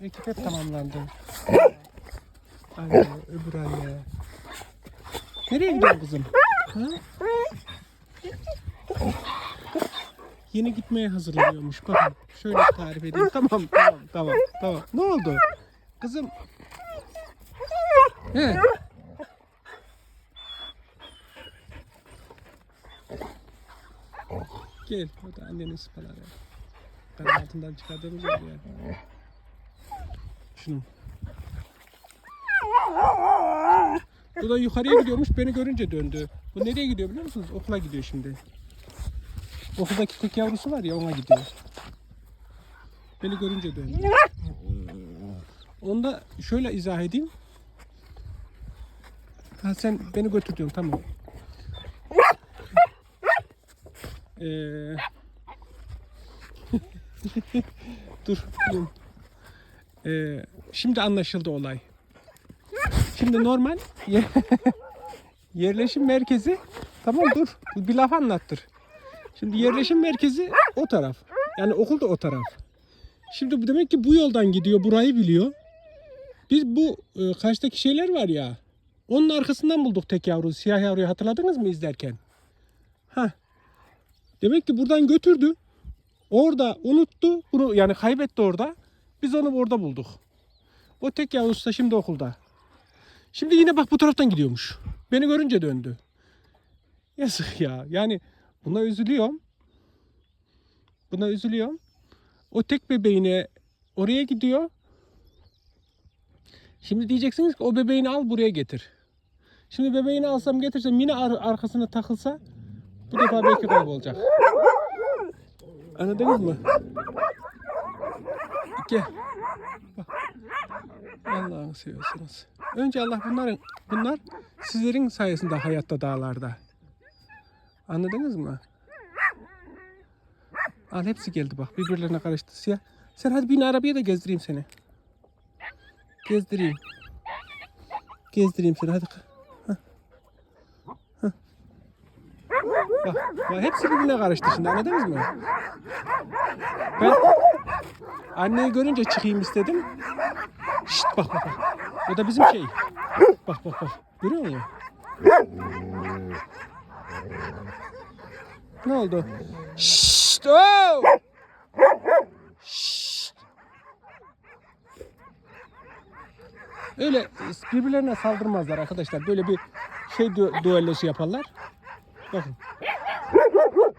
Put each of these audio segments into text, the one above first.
Ekip hep tamamlandı. Anne, öbür anne. Nereye gidiyorsun kızım? Ha? Yeni gitmeye hazırlanıyormuş. Bakın şöyle tarif edeyim. Tamam tamam tamam tamam. Ne oldu? Kızım. He. Gel. O da annenin sıpaları. Ben altından çıkardığımız yer ya. Şunu. Bu da yukarıya gidiyormuş. Beni görünce döndü. Bu nereye gidiyor biliyor musunuz? Okula gidiyor şimdi. Okuldaki tek yavrusu var ya ona gidiyor. Beni görünce döndü. Onu da şöyle izah edeyim. Ha sen beni götür diyorsun tamam. Ee, dur. dur. Ee, şimdi anlaşıldı olay. Şimdi normal ye- yerleşim merkezi tamam dur bir laf anlattır. Şimdi yerleşim merkezi o taraf. Yani okul da o taraf. Şimdi demek ki bu yoldan gidiyor burayı biliyor. Biz bu e, karşıdaki şeyler var ya onun arkasından bulduk tek yavru siyah yavruyu hatırladınız mı izlerken? Ha. Demek ki buradan götürdü. Orada unuttu. Bunu yani kaybetti orada. Biz onu orada bulduk. O tek yavrusu da şimdi okulda. Şimdi yine bak bu taraftan gidiyormuş. Beni görünce döndü. Yazık ya. Yani buna üzülüyorum. Buna üzülüyorum. O tek bebeğine oraya gidiyor. Şimdi diyeceksiniz ki o bebeğini al buraya getir. Şimdi bebeğini alsam getirsem yine ar- arkasına takılsa bu defa belki kaybolacak. Anladınız mı? Gel. Allah'ını seviyorsunuz. Önce Allah bunların bunlar sizlerin sayesinde hayatta dağlarda. Anladınız mı? Al hepsi geldi bak birbirlerine karıştı siyah. Sen hadi bin arabaya da gezdireyim seni. Gezdireyim. Gezdireyim seni hadi. Hah. Bak, bak hepsi birbirine karıştı şimdi anladınız mı? Ben anneyi görünce çıkayım istedim. Şşt bak bak bak. O da bizim şey. Bak bak bak. Görüyor musun? Ne oldu? Şşt! Oh! Şşt! Öyle birbirlerine saldırmazlar arkadaşlar. Böyle bir şey dü- düellosu yaparlar. Bakın.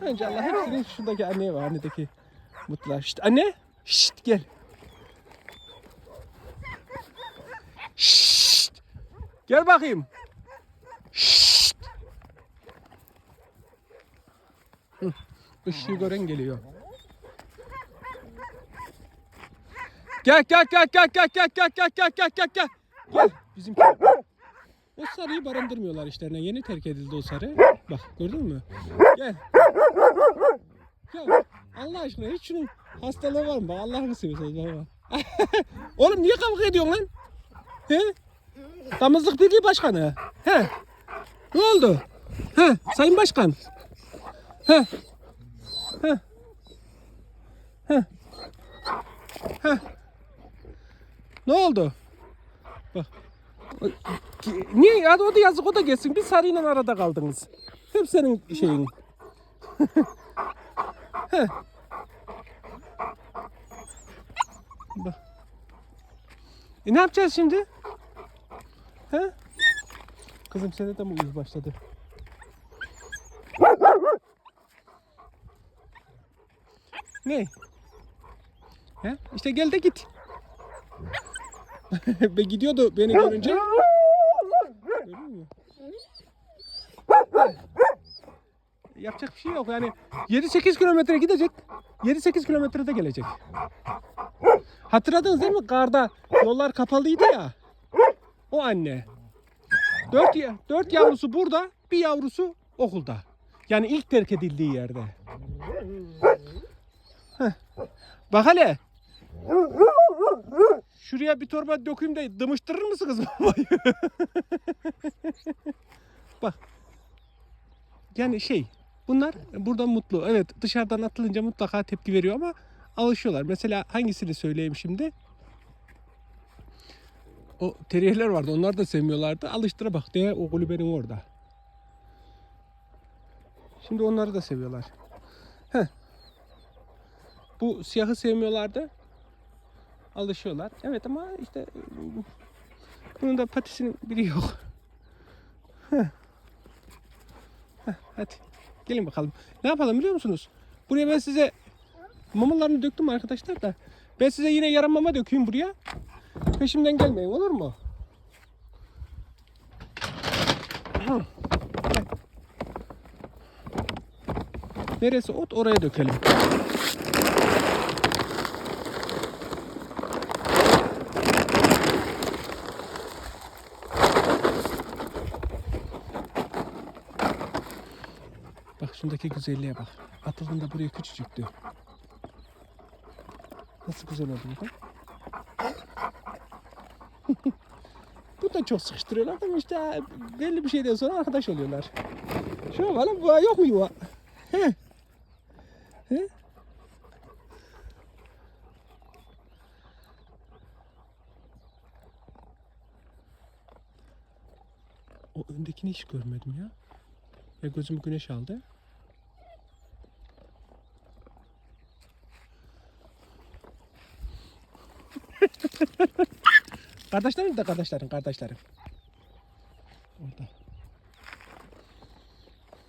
Önce Allah hepsinin şuradaki anneye var annedeki mutlular. Şşt anne. Şşt gel. Şşt. Gel bakayım. Şşt. Işığı gören geliyor. Gel gel gel gel gel gel gel gel gel gel gel gel. Gel bizimki. O sarıyı barındırmıyorlar işlerine. Yeni terk edildi o sarı. Bak gördün mü? Gel. Ya Allah aşkına hiç şunun hastalığı var mı? Allah'ını seviyorsunuz baba. Oğlum niye kavga ediyorsun lan? He? Damızlık Birliği Başkanı. He? Ne oldu? He? Sayın Başkan. He? He? He? He? Ne oldu? Bak. Niye ya o da yazık o da gelsin. Bir sarıyla arada kaldınız. Hep senin şeyin. E ne yapacağız şimdi? He? Kızım sende de mi uyuz başladı? Ne? He? İşte gel de git. Be gidiyordu beni görünce. Yapacak bir şey yok yani 7-8 kilometre gidecek. 7-8 kilometrede gelecek. Hatırladınız değil mi? Karda yollar kapalıydı ya. O anne. Dört, dört yavrusu burada, bir yavrusu okulda. Yani ilk terk edildiği yerde. Heh. Bak hele. Şuraya bir torba dökeyim de dımıştırır mısınız babayı? Bak. Yani şey, bunlar burada mutlu. Evet dışarıdan atılınca mutlaka tepki veriyor ama alışıyorlar. Mesela hangisini söyleyeyim şimdi? O teriyerler vardı. Onlar da sevmiyorlardı. Alıştıra bak diye o kulübenin orada. Şimdi onları da seviyorlar. Heh. Bu siyahı sevmiyorlardı. Alışıyorlar. Evet ama işte bunun da patisinin biri yok. Heh. Heh, hadi gelin bakalım. Ne yapalım biliyor musunuz? Buraya ben size mamalarını döktüm arkadaşlar da. Ben size yine yarım mama dökeyim buraya. Peşimden gelmeyin olur mu? Neresi ot oraya dökelim. Şundaki güzelliğe bak. Atıldığında buraya küçücüktü. Nasıl güzel oldu bu bu da çok sıkıştırıyorlar ama işte belli bir şeyden sonra arkadaş oluyorlar. Şuna bak lan bu yok mu yuva? O öndekini hiç görmedim ya. Ve gözümü güneş aldı. Kardeşlerim de kardeşlerim, kardeşlerim. Orada.